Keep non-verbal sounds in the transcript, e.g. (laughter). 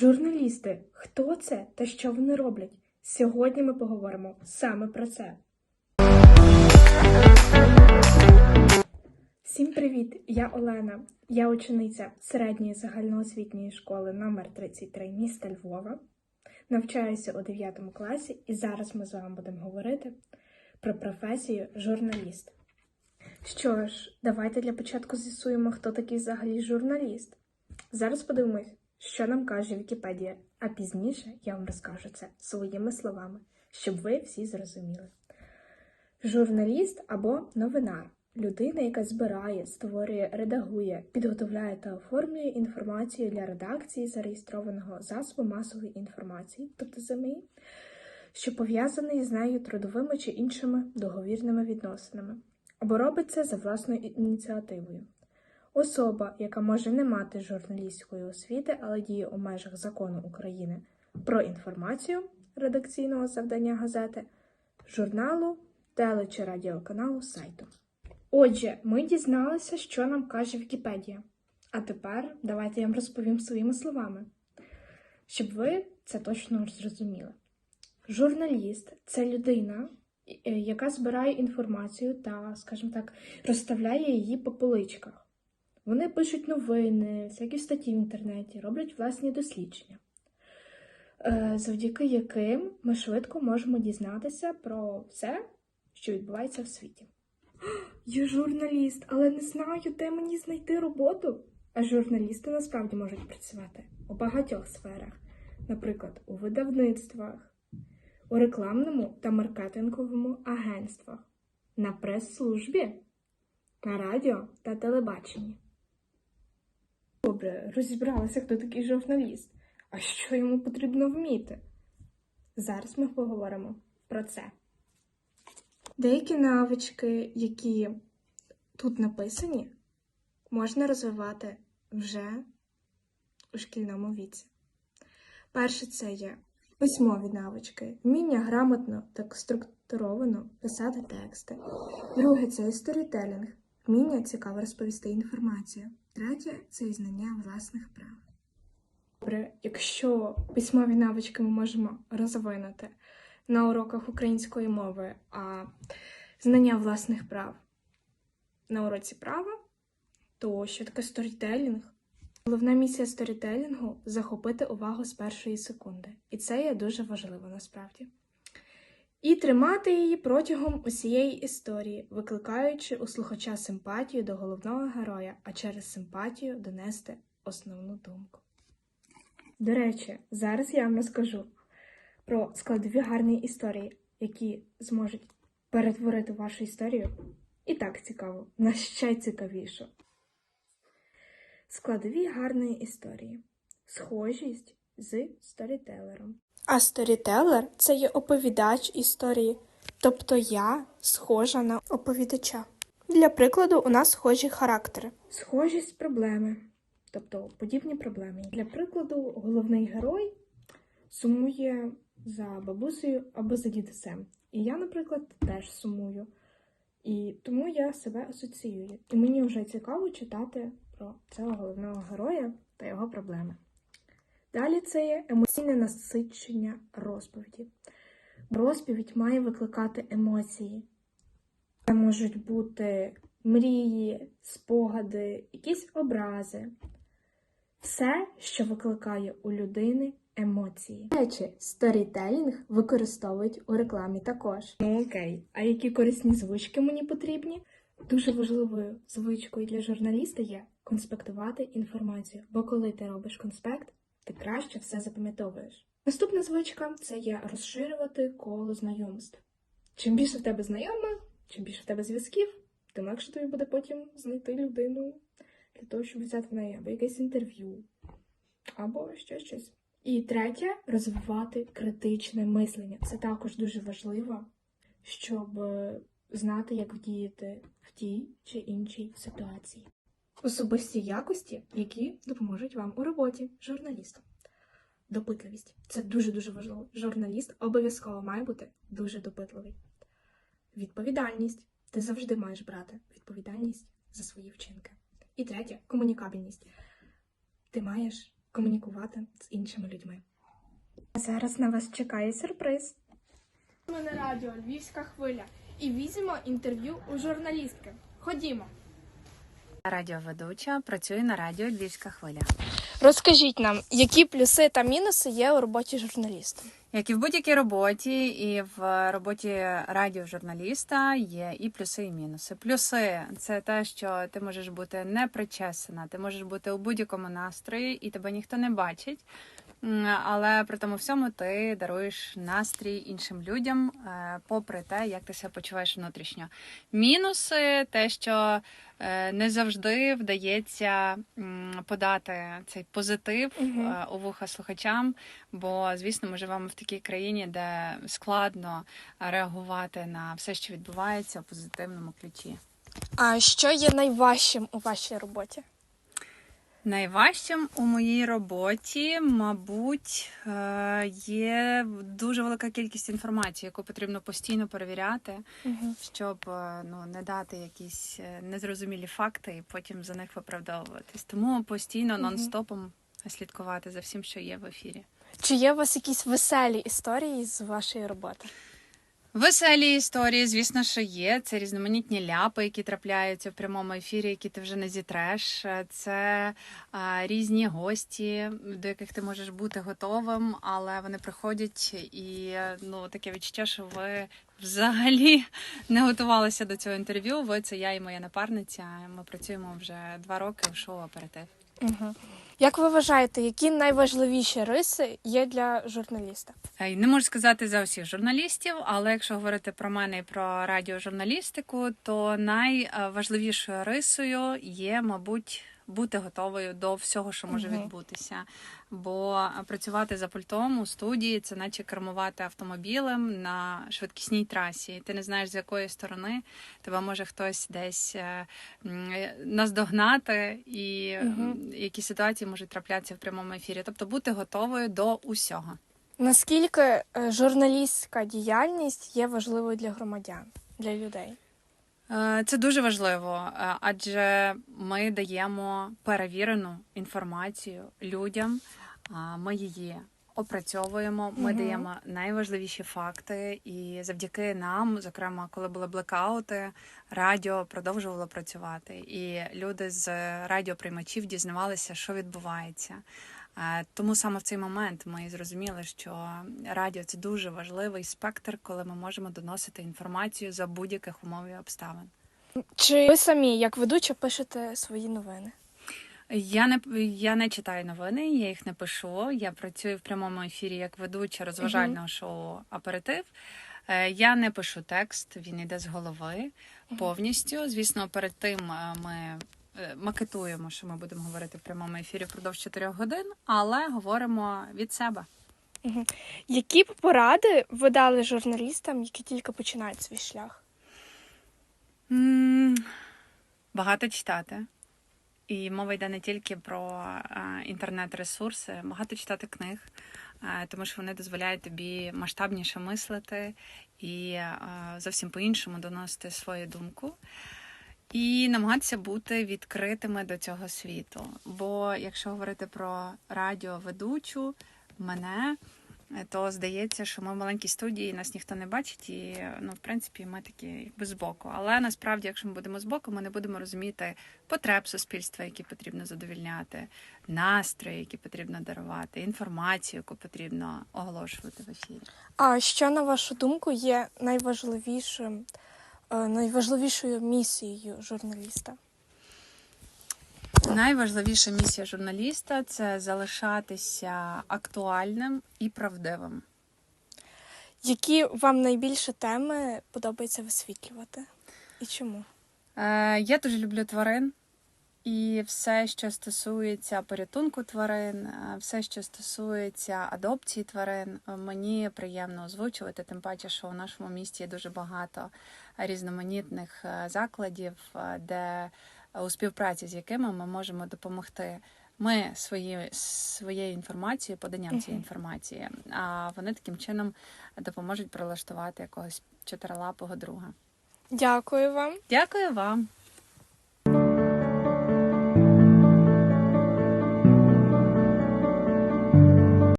Журналісти, хто це та що вони роблять? Сьогодні ми поговоримо саме про це. Всім привіт! Я Олена. Я учениця середньої загальноосвітньої школи номер 33 міста Львова. Навчаюся у 9 класі, і зараз ми з вами будемо говорити про професію журналіст. Що ж, давайте для початку з'ясуємо, хто такий взагалі журналіст. Зараз подивимось, що нам каже Вікіпедія, а пізніше я вам розкажу це своїми словами, щоб ви всі зрозуміли. Журналіст або новинар людина, яка збирає, створює, редагує, підготовляє та оформлює інформацію для редакції зареєстрованого засобу масової інформації, тобто ЗМІ, що пов'язаний з нею трудовими чи іншими договірними відносинами, або робить це за власною ініціативою. Особа, яка може не мати журналістської освіти, але діє у межах закону України про інформацію редакційного завдання газети, журналу, теле чи радіоканалу сайту. Отже, ми дізналися, що нам каже Вікіпедія. А тепер давайте я вам розповім своїми словами, щоб ви це точно зрозуміли. Журналіст це людина, е, яка збирає інформацію та, скажімо так, розставляє її по поличках. Вони пишуть новини, всякі статті в інтернеті, роблять власні дослідження, е, завдяки яким ми швидко можемо дізнатися про все, що відбувається в світі. (gasps) Я журналіст, але не знаю, де мені знайти роботу. А журналісти насправді можуть працювати у багатьох сферах, наприклад, у видавництвах, у рекламному та маркетинговому агентствах, на прес-службі, на радіо та телебаченні. Добре, розібралися, хто такий журналіст, а що йому потрібно вміти. Зараз ми поговоримо про це. Деякі навички, які тут написані, можна розвивати вже у шкільному віці. Перше це є письмові навички, вміння грамотно та структуровано писати тексти. Друге це сторітелінг, вміння цікаво розповісти інформацію. Третє це знання власних прав. Добре, якщо письмові навички ми можемо розвинути на уроках української мови, а знання власних прав на уроці права, то що таке сторітелінг? Головна місія сторітелінгу захопити увагу з першої секунди. І це є дуже важливо насправді. І тримати її протягом усієї історії, викликаючи у слухача симпатію до головного героя, а через симпатію донести основну думку. До речі, зараз я вам розкажу про складові гарні історії, які зможуть перетворити вашу історію і так цікаво, на ще цікавішу. Складові гарної історії. Схожість з сторітелером. А сторітелер це є оповідач історії, тобто я схожа на оповідача. Для прикладу, у нас схожі характери. Схожість проблеми, тобто подібні проблеми. Для прикладу, головний герой сумує за бабусею або за дідусем. І я, наприклад, теж сумую. І тому я себе асоціюю. І мені вже цікаво читати про цього головного героя та його проблеми. Далі це є емоційне насичення розповіді. Розповідь має викликати емоції. Це можуть бути мрії, спогади, якісь образи. Все, що викликає у людини емоції. Речі, сторітелінг використовують у рекламі також. Ну окей, а які корисні звички мені потрібні? Дуже важливою звичкою для журналіста є конспектувати інформацію, бо коли ти робиш конспект, ти краще все запам'ятовуєш. Наступна звичка це є розширювати коло знайомств. Чим більше в тебе знайомих, чим більше в тебе зв'язків, тим легше тобі буде потім знайти людину для того, щоб взяти в неї або якесь інтерв'ю, або ще щось. І третє розвивати критичне мислення. Це також дуже важливо, щоб е, знати, як діяти в тій чи іншій ситуації. Особисті якості, які допоможуть вам у роботі журналістом. Допитливість це дуже-дуже важливо. Журналіст обов'язково має бути дуже допитливий. Відповідальність. Ти завжди маєш брати відповідальність за свої вчинки. І третє комунікабельність. Ти маєш комунікувати з іншими людьми. А зараз на вас чекає сюрприз. Ми на радіо Львівська хвиля і візьмемо інтерв'ю у журналістки. Ходімо. Радіоведуча працює на радіо Львівська хвиля. Розкажіть нам, які плюси та мінуси є у роботі журналіста? Як і в будь-якій роботі, і в роботі радіожурналіста є і плюси, і мінуси. Плюси це те, що ти можеш бути непричесана, ти можеш бути у будь-якому настрої, і тебе ніхто не бачить. Але при тому всьому ти даруєш настрій іншим людям, е, попри те, як ти себе почуваєш внутрішньо. Мінуси те, що е, не завжди вдається подати цей позитив е, у вуха слухачам. Бо, звісно, ми живемо в такій країні, де складно реагувати на все, що відбувається в позитивному ключі. А що є найважчим у вашій роботі? Найважчим у моїй роботі, мабуть, е, є дуже велика кількість інформації, яку потрібно постійно перевіряти, щоб е, ну не дати якісь е, незрозумілі факти і потім за них виправдовуватись. Тому постійно нон-стопом слідкувати за всім, що є в ефірі. Чи є у вас якісь веселі історії з вашої роботи? Веселі історії, звісно, що є. Це різноманітні ляпи, які трапляються в прямому ефірі, які ти вже не зітреш. Це а, різні гості, до яких ти можеш бути готовим, але вони приходять і ну таке відчуття, що ви взагалі (laughs) не готувалися до цього інтерв'ю. Ви це я і моя напарниця. Ми працюємо вже два роки в шоу оператив. Угу. Як ви вважаєте, які найважливіші риси є для журналіста? Не можу сказати за усіх журналістів, але якщо говорити про мене і про радіожурналістику, то найважливішою рисою є, мабуть, бути готовою до всього, що може Мгм. відбутися. Бо працювати за пультом у студії це наче кермувати автомобілем на швидкісній трасі. Ти не знаєш, з якої сторони тебе може хтось десь е, е, наздогнати, і Мгм. які ситуації можуть траплятися в прямому ефірі. Тобто бути готовою до усього. Наскільки е, журналістська діяльність є важливою для громадян, для людей? Е, Це дуже важливо, е, адже ми даємо перевірену інформацію людям. Ми її опрацьовуємо. Ми Мгм. даємо найважливіші факти, і завдяки нам, зокрема, коли були блекаути, радіо продовжувало працювати, і люди з радіоприймачів дізнавалися, що відбувається. Тому саме в цей момент ми зрозуміли, що радіо це дуже важливий спектр, коли ми можемо доносити інформацію за будь-яких умов і обставин. Чи ви самі, як ведуча, пишете свої новини? Я не я не читаю новини, я їх не пишу. Я працюю в прямому ефірі як ведуча розважального шоу Аперитив. Е, Я не пишу текст, він йде з голови повністю. Звісно, перед тим е, ми макетуємо, що ми будемо говорити в прямому ефірі впродовж 4 годин, але говоримо від себе. Які б поради ви дали журналістам, які тільки починають свій шлях? М, Багато читати. І мова йде не тільки про е, інтернет-ресурси, багато читати книг, е, тому що вони дозволяють тобі масштабніше мислити і е, зовсім по-іншому доносити свою думку. І намагатися бути відкритими до цього світу. Бо якщо говорити про радіоведучу, мене, то здається, що ми в маленькій студії, нас ніхто не бачить, і ну, в принципі, ми такі якби збоку. Але насправді, якщо ми будемо збоку, ми не будемо розуміти потреб суспільства, які потрібно задовільняти, настрої, які потрібно дарувати, інформацію, яку потрібно оголошувати в ефірі. А що, на вашу думку, є найважливішим, найважливішою місією журналіста? Найважливіша місія журналіста це залишатися актуальним і правдивим. Які вам найбільше теми подобається висвітлювати? І чому? Е, я дуже люблю тварин. І все, що стосується порятунку тварин, е, все, що стосується адопції тварин, е, мені приємно озвучувати. Тим паче, що у нашому місті є дуже багато різноманітних е, закладів, де у співпраці з якими ми можемо допомогти. Ми свої, своєю інформацією, поданням цієї інформації, а вони таким чином допоможуть прилаштувати якогось чотирилапого друга. Дякую вам. Дякую вам.